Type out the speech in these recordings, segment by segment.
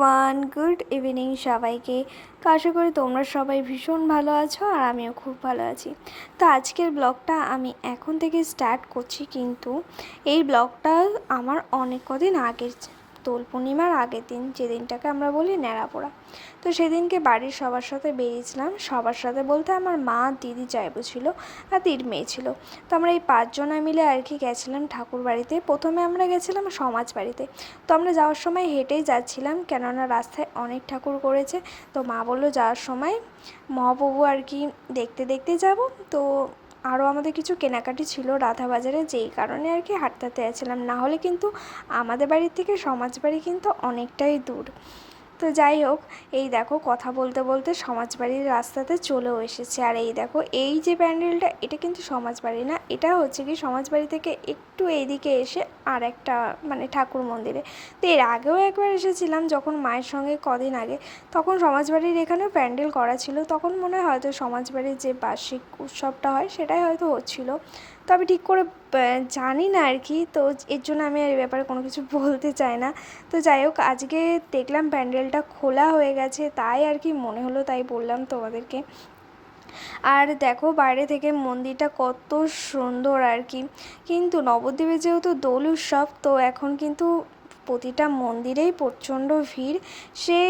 Everyone good evening সবাইকে। তো আশা করি তোমরা সবাই ভীষণ ভালো আছো আর আমিও খুব ভালো আছি। তো আজকের ব্লগটা আমি এখন থেকে স্টার্ট করছি কিন্তু এই ব্লগটা আমার অনেক কদিন আগের দোল পূর্ণিমার আগের দিন যে দিনটাকে আমরা বলি ন্যাড়াপোড়া তো সেদিনকে বাড়ির সবার সাথে বেরিয়েছিলাম। সবার সাথে বলতে আমার মা, দিদি চাইব ছিল আর দিদির মেয়ে ছিল। তো আমরা এই পাঁচজনা মিলে আর কি গেছিলাম ঠাকুর বাড়িতে। প্রথমে আমরা গেছিলাম সমাজ বাড়িতে। তো আমরা যাওয়ার সময় হেঁটেই যাচ্ছিলাম, কেননা রাস্তায় অনেক ঠাকুর করেছে। তো মা বলল, যাওয়ার সময় মহাপ্রভু আর কি দেখতে দেখতে যাব। তো আরও আমাদের কিছু কেনাকাটি ছিল রাধা বাজারে যেই কারণে আর কি হাঁটতে যাচ্ছিলাম না হলে কিন্তু আমাদের বাড়ির থেকে সমাজ বাড়ি কিন্তু অনেকটাই দূর। তো যাই হোক, এই দেখো কথা বলতে বলতে সমাজবাড়ির রাস্তাতে চলেও এসেছে। আর এই দেখো, এই যে প্যান্ডেলটা, এটা কিন্তু সমাজবাড়ি না, এটা হচ্ছে কি সমাজবাড়ি থেকে একটু এইদিকে এসে আর একটা মানে ঠাকুর মন্দিরে। তো এর আগেও একবার এসেছিলাম যখন মায়ের সঙ্গে কদিন আগে। তখন সমাজবাড়ির এখানেও প্যান্ডেল করা ছিল। তখন মনে হয় হয়তো সমাজবাড়ির যে বার্ষিক উৎসবটা হয় সেটাই হয়তো হচ্ছিল। তো আমি ঠিক করে জানি না আর কি। তো এর জন্য আমি আর ব্যাপারে কোনো কিছু বলতে চাই না। তো যাই হোক, আজকে দেখলাম প্যান্ডেলটা খোলা হয়ে গেছে। তাই আর কি মনে হলো তাই বললাম তোমাদেরকে। আর দেখো বাইরে থেকে মন্দিরটা কত সুন্দর আর কি। কিন্তু নবদ্বীপে যেহেতু দোল উৎসব, তো এখন কিন্তু প্রতিটা মন্দিরেই প্রচণ্ড ভিড়। সে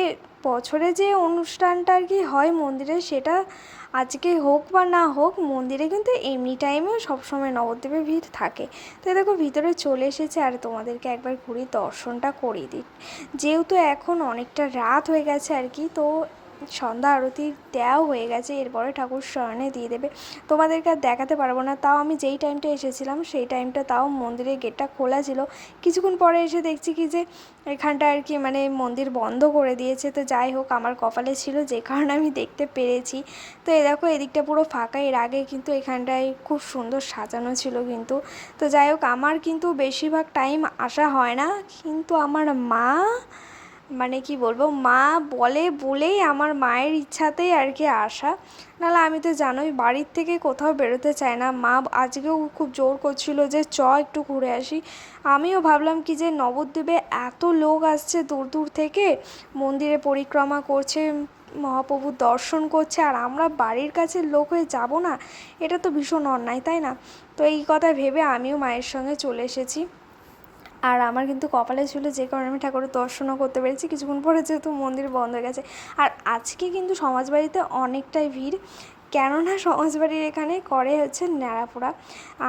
বছরে যে অনুষ্ঠানটা আর কি হয় মন্দিরে, সেটা আজকে হোক বা না হোক, মন্দিরে কিন্তু এমনি টাইমেও সবসময় নবদ্বীপে ভিড় থাকে। তো দেখো ভিতরে চলে এসেছে, আর তোমাদেরকে একবার ঘুরে দর্শনটা করিয়ে দিই। যেহেতু এখন অনেকটা রাত হয়ে গেছে আর কি, তো সন্ধ্যা আরতি দেওয়াও হয়ে গেছে, এরপরে ঠাকুর স্মরণে দিয়ে দেবে। তোমাদেরকে আর দেখাতে পারব না, তাও আমি যেই টাইমটা এসেছিলাম, সেই টাইমটা তাও মন্দিরের গেটটা খোলা ছিল। কিছুক্ষণ পরে এসে দেখছি কি যে, এখানটা আর কি মানে মন্দির বন্ধ করে দিয়েছে। তো যাই হোক, আমার কপালে ছিল যে কারণে আমি দেখতে পেরেছি। তো এ দেখো, এদিকটা পুরো ফাঁকা, এর আগে কিন্তু এখানটায় খুব সুন্দর সাজানো ছিল কিন্তু। তো যাই হোক, আমার কিন্তু বেশিরভাগ টাইম আসা হয় না, কিন্তু আমার মা মানে কি বলব, মা বলে বলেই আমার মায়ের ইচ্ছাতেই আর কি আসা। নাহলে আমি তো জানোই বাড়ির থেকে কোথাও বেরোতে চাই না। মা আজকেও খুব জোর করছিল যে, চ, একটু ঘুরে আসি। আমিও ভাবলাম কি যে, নবদ্বীপে এত লোক আসছে দূর দূর থেকে। মন্দিরে পরিক্রমা করছে, মহাপ্রভুর দর্শন করছে, আর আমরা বাড়ির কাছে লোক হয়ে যাব না? এটা তো ভীষণ অন্যায়, তাই না? তো এই কথা ভেবে আমিও মায়ের সঙ্গে চলে এসেছি। আর আমার কিন্তু কপালে ছিল যে কারণে আমি ঠাকুরের দর্শনও করতে পেরেছি। কিছুক্ষণ পরে যেহেতু মন্দির বন্ধ হয়ে গেছে। আর আজকে কিন্তু সমাজবাড়িতে অনেকটাই ভিড়। কেননা সমাজবাড়ির এখানে করে হচ্ছে ন্যাড়াপোড়া।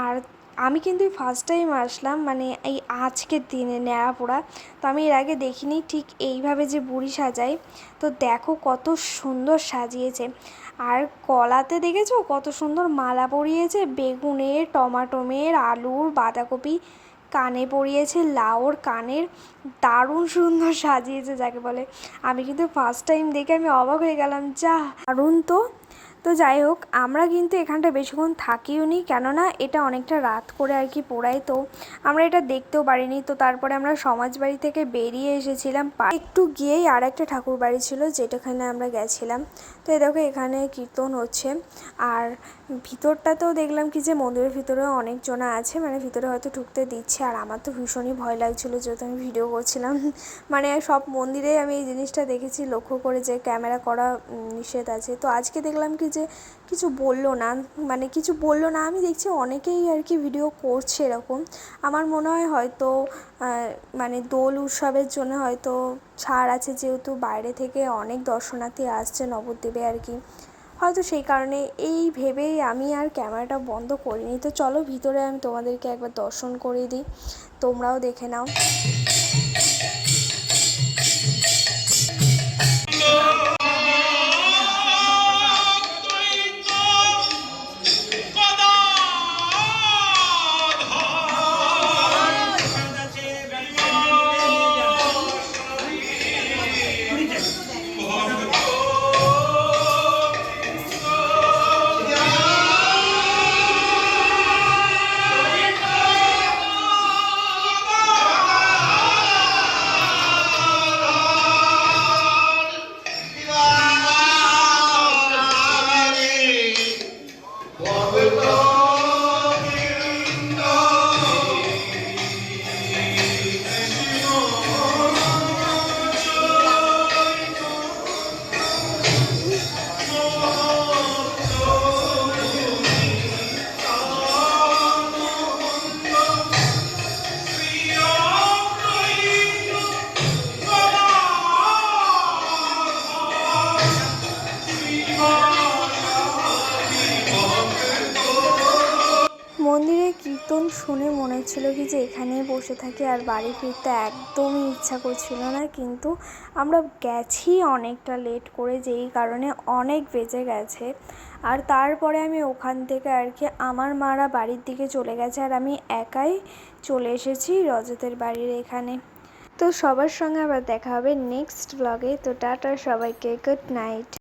আর আমি কিন্তু ফার্স্ট টাইম আসলাম মানে এই আজকের দিনে ন্যাড়াপোড়া। তো আমি এর আগে দেখিনি ঠিক এইভাবে যে বুড়ি সাজাই তো দেখো কত সুন্দর সাজিয়েছে। আর কলাতে দেখেছ কত সুন্দর মালা পরিয়েছে? বেগুনের, টমাটোমের, আলুর, বাঁধাকপি। কানে পরিয়েছে লাউর কানের দারুণ সুন্দর সাজিয়েছে যাকে বলে। আমি কিন্তু ফার্স্ট টাইম দেখে আমি অবাক হয়ে গেলাম যা দারুণ তো। তো যাই হোক, আমরা কিন্তু এখানটা বেশিক্ষণ থাকিও নি, কেননা এটা অনেকটা রাত করে আর কি পোড়াই তো আমরা এটা দেখতেও পারিনি। তো তারপরে আমরা সমাজ বাড়ি থেকে বেরিয়ে এসেছিলাম একটু গিয়েই আর একটা ঠাকুর বাড়ি ছিল, যেটাখানে আমরা গেছিলাম। তো দেখো এখানে কীর্তন হচ্ছে। আর ভিতরটাতেও দেখলাম কি যে মন্দিরের ভিতরেও অনেকজনা আছে মানে ভিতরে হয়তো ঢুকতে দিচ্ছে। আর আমার তো ভীষণই ভয় লাগছিল যেহেতু আমি ভিডিও করছিলাম। মানে সব মন্দিরে আমি এই জিনিসটা দেখেছি, লক্ষ্য করে যে ক্যামেরা করা নিষেধ আছে। তো আজকে দেখলাম কি যে কিছু বলল না মানে কিছু বলল না, আমি দেখছি অনেকেই আর কি ভিডিও করছে এরকম। আমার মনে হয় হয়তো মানে দোল উৎসবের জন্য হয়তো ছাড় আছে, যেহেতু বাইরে থেকে অনেক দর্শনার্থী আসছে নবদ্বীপে আর কি। হয়তো সেই কারণে এই ভেবেই আমি আর ক্যামেরাটা বন্ধ করিনি। তো চলো ভিতরে আমি তোমাদেরকে একবার দর্শন করে দিই। তোমরাও দেখে নাও। কীর্তন শুনে মনে হচ্ছিল কি যে এখানেই বসে থাকি আর বাড়ি ফিরতে একদমই ইচ্ছা করছিল না, কিন্তু আমরা গেছি অনেকটা লেট করে যেই কারণে অনেক বেজে গেছে। আর তারপরে আমি ওখান থেকে আর কি আমার মারা বাড়ির দিকে চলে গেছে আর আমি একাই চলে এসেছি রজতের বাড়ির এখানে। তো সবার সঙ্গে আবার দেখা হবে নেক্সট ব্লগে তো টাটা সবাইকে গুড নাইট